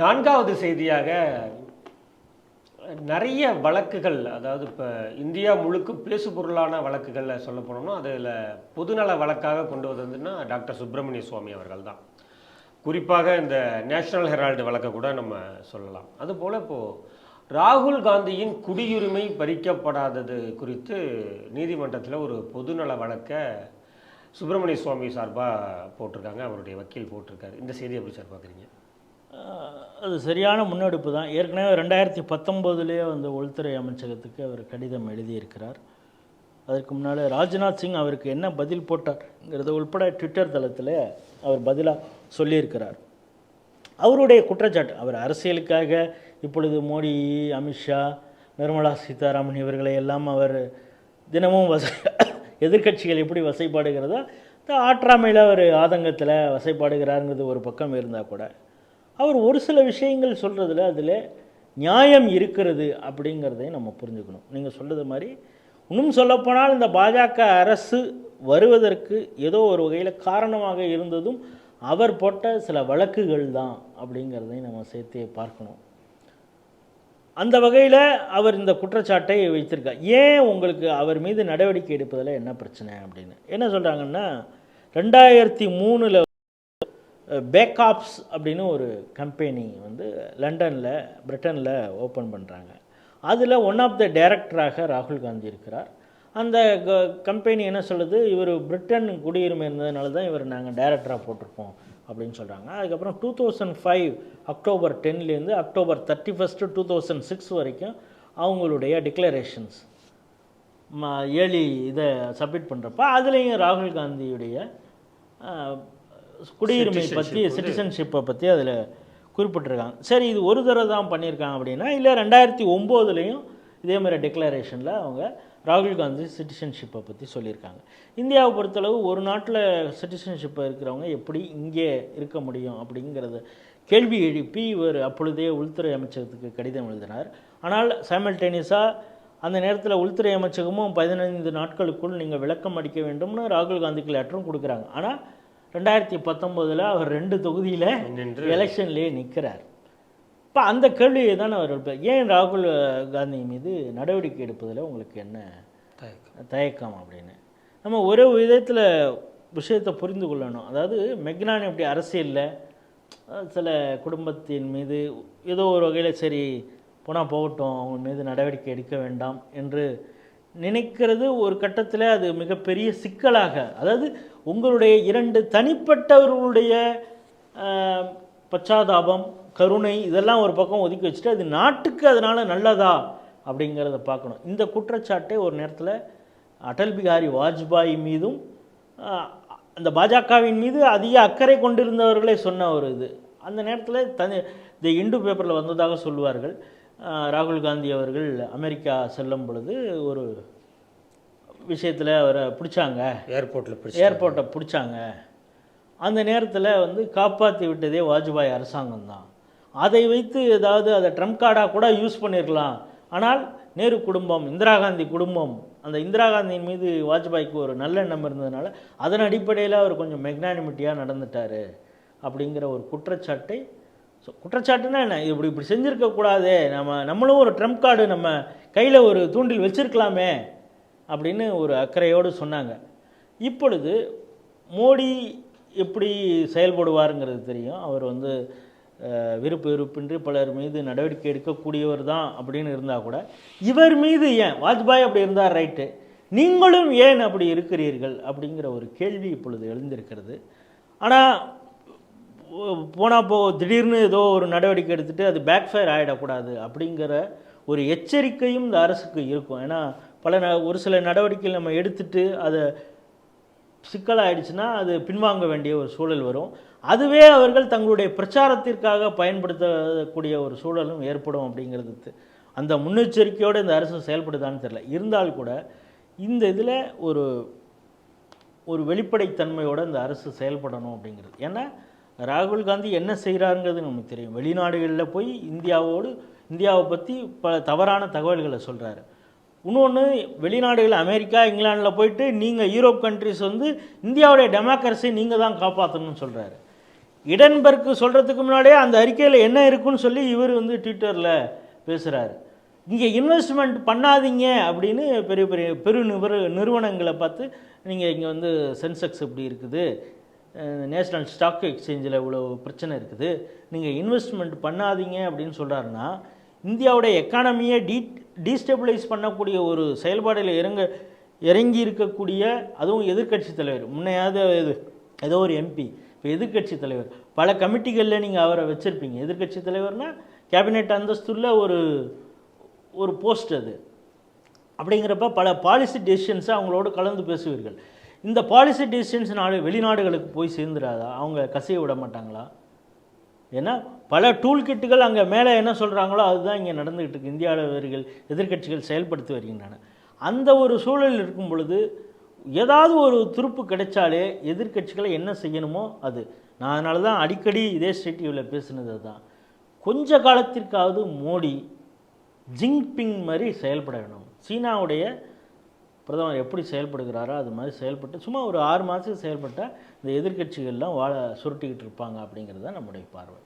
நான்காவது செய்தியாக நிறைய வழக்குகள் அதாவது இப்போ இந்தியா முழுக்க பேசு பொருளான வழக்குகளில் சொல்ல போனோம்னா அதில் பொதுநல வழக்காக கொண்டு வந்ததுன்னா டாக்டர் சுப்பிரமணிய சுவாமி அவர்கள் தான் குறிப்பாக இந்த நேஷனல் ஹெரால்டு வழக்கை கூட நம்ம சொல்லலாம். அதுபோல் இப்போது ராகுல் காந்தியின் குடியுரிமை பறிக்கப்படாதது குறித்து நீதிமன்றத்தில் ஒரு பொதுநல வழக்கை சுப்பிரமணிய சுவாமி சார்பாக போட்டிருக்காங்க. அவருடைய வக்கீல் போட்டிருக்காரு. இந்த செய்தி எப்படி சார் பார்க்குறீங்க அது சரியான முன்னெடுப்பு தான். ஏற்கனவே ரெண்டாயிரத்தி பத்தொம்போதுலேயே வந்து உள்துறை அமைச்சகத்துக்கு அவர் கடிதம் எழுதியிருக்கிறார். அதற்கு முன்னால் ராஜ்நாத் சிங் அவருக்கு என்ன பதில் போட்டார்ங்கிறது உள்பட ட்விட்டர் தளத்தில் அவர் பதிலாக சொல்லியிருக்கிறார். அவருடைய குற்றச்சாட்டு அவர் அரசியலுக்காக இப்பொழுது மோடி அமித்ஷா நிர்மலா சீதாராமன் இவர்களை எல்லாம் அவர் தினமும் வச எதிர்க்கட்சிகள் எப்படி வசைப்பாடுகிறதோ ஆற்றாமையில் அவர் ஆதங்கத்தில் வசைப்பாடுகிறாருங்கிறது ஒரு பக்கம் இருந்தால் கூட அவர் ஒரு சில விஷயங்கள் சொல்கிறதுல அதில் நியாயம் இருக்கிறது அப்படிங்கிறதையும் நம்ம புரிஞ்சுக்கணும். நீங்கள் சொல்கிறது மாதிரி இன்னும் சொல்லப்போனால் இந்த பாஜக அரசு வருவதற்கு ஏதோ ஒரு வகையில் காரணமாக இருந்ததும் அவர் போட்ட சில வழக்குகள் தான் அப்படிங்கிறதையும் நம்ம சேர்த்தே பார்க்கணும். அந்த வகையில் அவர் இந்த குற்றச்சாட்டை வைத்திருக்கார். ஏன் உங்களுக்கு அவர் மீது நடவடிக்கை எடுப்பதில் என்ன பிரச்சனை அப்படின்னு? என்ன சொல்கிறாங்கன்னா ரெண்டாயிரத்தி மூணில் பேக்காப்ஸ் அப்படின்னு ஒரு கம்பெனி வந்து லண்டனில் பிரிட்டனில் ஓப்பன் பண்ணுறாங்க அதில் ஒன் ஆஃப் த டைரக்டராக ராகுல் காந்தி இருக்கிறார். அந்த கம்பெனி என்ன சொல்லுது? இவர் பிரிட்டன் குடியுரிமை இருந்ததுனால தான் இவர் நாங்கள் டைரக்டராக போட்டிருப்போம் அப்படின்னு சொல்கிறாங்க அதுக்கப்புறம் two thousand five October டென்லேருந்து October thirty first two thousand six வரைக்கும் அவங்களுடைய டிக்ளரேஷன்ஸ் ஏழி இதை சப்மிட் பண்ணுறப்ப அதுலேயும் ராகுல் காந்தியுடைய குடியுரிமை பற்றி சிட்டிசன்ஷிப்பை பற்றி அதில் குறிப்பிட்டிருக்காங்க. சரி இது ஒரு தடவை தான் பண்ணியிருக்காங்க அப்படின்னா இல்லை ரெண்டாயிரத்தி ஒம்போதுலேயும் இதே மாதிரி டிக்ளரேஷனில் அவங்க ராகுல் காந்தி சிட்டிசன்ஷிப்பை பற்றி சொல்லியிருக்காங்க. இந்தியாவை பொறுத்தளவு ஒரு நாட்டில் சிட்டிசன்ஷிப்பை இருக்கிறவங்க எப்படி இங்கே இருக்க முடியும் அப்படிங்கிறத கேள்வி எழுப்பி இவர் அப்பொழுதே உள்துறை அமைச்சகத்துக்கு கடிதம் எழுதினார். ஆனால் சைமல்டேனியஸாக அந்த நேரத்தில் உள்துறை அமைச்சகமும் பதினைந்து நாட்களுக்குள் நீங்கள் விளக்கம் அளிக்க வேண்டும்னு ராகுல் காந்திக்கு லெட்டரும் கொடுக்குறாங்க. ஆனால் ரெண்டாயிரத்தி பத்தொம்போதில் அவர் ரெண்டு தொகுதியில் எலெக்ஷன்லேயே நிற்கிறார் இப்போ அந்த கேள்வியை தான் அவர். ஏன் ராகுல் காந்தி மீது நடவடிக்கை எடுப்பதில் உங்களுக்கு என்ன தயக்கம். அப்படின்னு நம்ம ஒரு விதத்தில் விஷயத்தை புரிந்து கொள்ளணும் அதாவது மெக்னான் இப்படி அரசியலில் சில குடும்பத்தின் மீது ஏதோ ஒரு வகையில் சரி போனால் போகட்டும் அவங்க மீது நடவடிக்கை எடுக்க வேண்டாம் என்று நினைக்கிறது ஒரு கட்டத்தில் அது மிகப்பெரிய சிக்கலாக அதாவது உங்களுடைய இரண்டு தனிப்பட்டவர்களுடைய பச்சாதாபம் கருணை இதெல்லாம் ஒரு பக்கம் ஒதுக்கி வச்சுட்டு அது நாட்டுக்கு அதனால் நல்லதா அப்படிங்கிறத பார்க்கணும். இந்த குற்றச்சாட்டை ஒரு நேரத்தில் அடல் பிகாரி வாஜ்பாய் மீதும் அந்த பாஜகவின் மீது அதிக அக்கறை கொண்டிருந்தவர்களே சொன்ன ஒரு இது. அந்த நேரத்தில் தனி இந்த இந்து பேப்பரில் வந்ததாக சொல்லுவார்கள் ராகுல் காந்தி அவர்கள் அமெரிக்கா செல்லும் பொழுது ஒரு விஷயத்தில் அவரை பிடிச்சாங்க. ஏர்போர்ட்டில் பிடிச்சி ஏர்போர்ட்டை பிடிச்சாங்க. அந்த நேரத்தில் வந்து காப்பாற்றி விட்டதே வாஜ்பாய் அரசாங்கம் தான். அதை வைத்து ஏதாவது அதை ட்ரம்ப் கார்டாக கூட யூஸ் பண்ணியிருக்கலாம் ஆனால் நேரு குடும்பம் இந்திரா காந்தி குடும்பம் அந்த இந்திரா காந்தியின் மீது வாஜ்பாய்க்கு ஒரு நல்லெண்ணம் இருந்ததுனால அதன் அடிப்படையில் அவர் கொஞ்சம் மெக்னானிமிட்டியாக நடந்துட்டார் அப்படிங்கிற ஒரு குற்றச்சாட்டை ஸோ குற்றச்சாட்டுனா என்ன? இப்படி இப்படி செஞ்சுருக்கக்கூடாதே நம்ம நம்மளும் ஒரு ட்ரம்ப் கார்டு நம்ம கையில் ஒரு தூண்டில் வச்சுருக்கலாமே அப்படின்னு ஒரு அக்கறையோடு சொன்னாங்க. இப்பொழுது மோடி எப்படி செயல்படுவாருங்கிறது தெரியும். அவர் வந்து விருப்பு வெறுப்பின்றி பலர் மீது நடவடிக்கை எடுக்கக்கூடியவர் தான் அப்படின்னு இருந்தால் கூட இவர் மீது ஏன்? வாஜ்பாய் அப்படி இருந்தார் ரைட்டு நீங்களும் ஏன் அப்படி இருக்கிறீர்கள்? அப்படிங்கிற ஒரு கேள்வி இப்பொழுது எழுந்திருக்கிறது. ஆனால் போனால் போ திடீர்னு ஏதோ ஒரு நடவடிக்கை எடுத்துகிட்டு அது பேக் ஃபயர் ஆகிடக்கூடாது அப்படிங்கிற ஒரு எச்சரிக்கையும் இந்த அரசுக்கு இருக்கும். ஏன்னா பல ந ஒரு சில நடவடிக்கைகள் நம்ம எடுத்துட்டு அதை சிக்கலாயிடுச்சுன்னா அது பின்வாங்க வேண்டிய ஒரு சூழல் வரும். அதுவே அவர்கள் தங்களுடைய பிரச்சாரத்திற்காக பயன்படுத்தக்கூடிய ஒரு சூழலும் ஏற்படும் அப்படிங்கிறது அந்த முன்னெச்சரிக்கையோடு இந்த அரசு செயல்படுதான்னு தெரில இருந்தால் கூட இந்த இதில் ஒரு ஒரு வெளிப்படைத்தன்மையோடு இந்த அரசு செயல்படணும் அப்படிங்கிறது. ஏன்னா ராகுல் காந்தி என்ன செய்கிறாருங்கிறது நமக்கு தெரியும். வெளிநாடுகளில் போய் இந்தியாவோடு இந்தியாவை பற்றி பல தவறான தகவல்களை சொல்கிறாரு இன்னொன்று வெளிநாடுகள் அமெரிக்கா இங்கிலாந்தில் போயிட்டு நீங்கள் யூரோப் கண்ட்ரிஸ் வந்து இந்தியாவுடைய டெமோக்ரஸி நீங்கள் தான் காப்பாற்றணும்னு சொல்கிறாரு இடன்பர்க்கு சொல்கிறதுக்கு முன்னாடியே அந்த அறிக்கையில் என்ன இருக்குன்னு சொல்லி இவர் வந்து ட்விட்டரில் பேசுகிறாரு இங்கே இன்வெஸ்ட்மெண்ட் பண்ணாதீங்க அப்படின்னு பெரிய பெரிய பெரு நிறுவ நிறுவனங்களை பார்த்து நீங்கள் இங்கே வந்து சென்செக்ஸ் இப்படி இருக்குது? நேஷ்னல் ஸ்டாக் எக்ஸ்சேஞ்சில் இவ்வளோ பிரச்சனை இருக்குது. நீங்கள் இன்வெஸ்ட்மெண்ட் பண்ணாதீங்க அப்படின்னு சொல்கிறாருன்னா இந்தியாவுடைய எக்கானமியை டீ டீஸ்டெபிளைஸ் பண்ணக்கூடிய ஒரு செயல்பாடில் இறங்க இறங்கி இருக்கக்கூடிய அதுவும் எதிர்க்கட்சி தலைவர் முன்னையாவது இது ஏதோ ஒரு எம்பி இப்போ எதிர்க்கட்சி தலைவர். பல கமிட்டிகளில் நீங்கள் அவரை வச்சுருப்பீங்க. எதிர்க்கட்சி தலைவர்னா கேபினெட் அந்தஸ்துள்ள ஒரு ஒரு போஸ்ட் அது. அப்படிங்கிறப்ப பல பாலிசி டெசிஷன்ஸை அவங்களோடு கலந்து பேசுவீர்கள். இந்த பாலிசி டிசிஷன்ஸ் நாடு வெளிநாடுகளுக்கு போய் சேர்ந்துடாதா? அவங்க கசிய விட மாட்டாங்களா? ஏன்னா பல டூல் கிட்டுகள் அங்கே மேலே என்ன சொல்கிறாங்களோ அதுதான் இங்கே நடந்துக்கிட்டு இருக்கு. இந்தியாவிலவர்கள் எதிர்க்கட்சிகள் செயல்படுத்தி வருகின்றன. அந்த ஒரு சூழல் இருக்கும் பொழுது ஏதாவது ஒரு துருப்பு கிடைச்சாலே எதிர்க்கட்சிகளை என்ன செய்யணுமோ அது. நான் அதனால தான் அடிக்கடி இதே ஸ்டேட் டிவியில் பேசுனது தான் கொஞ்ச காலத்திற்காவது மோடி ஜிங்பிங் மாதிரி செயல்பட வேணும். சீனாவுடைய பிரதமர் எப்படி செயல்படுகிறாரோ அது மாதிரி செயல்பட்டு சும்மா ஒரு ஆறு மாதத்துக்கு செயல்பட்டால் இந்த எதிர்கட்சிகள்லாம் வாழ சுருட்டிக்கிட்டு இருப்பாங்க அப்படிங்கிறது தான் நம்முடைய பார்வை.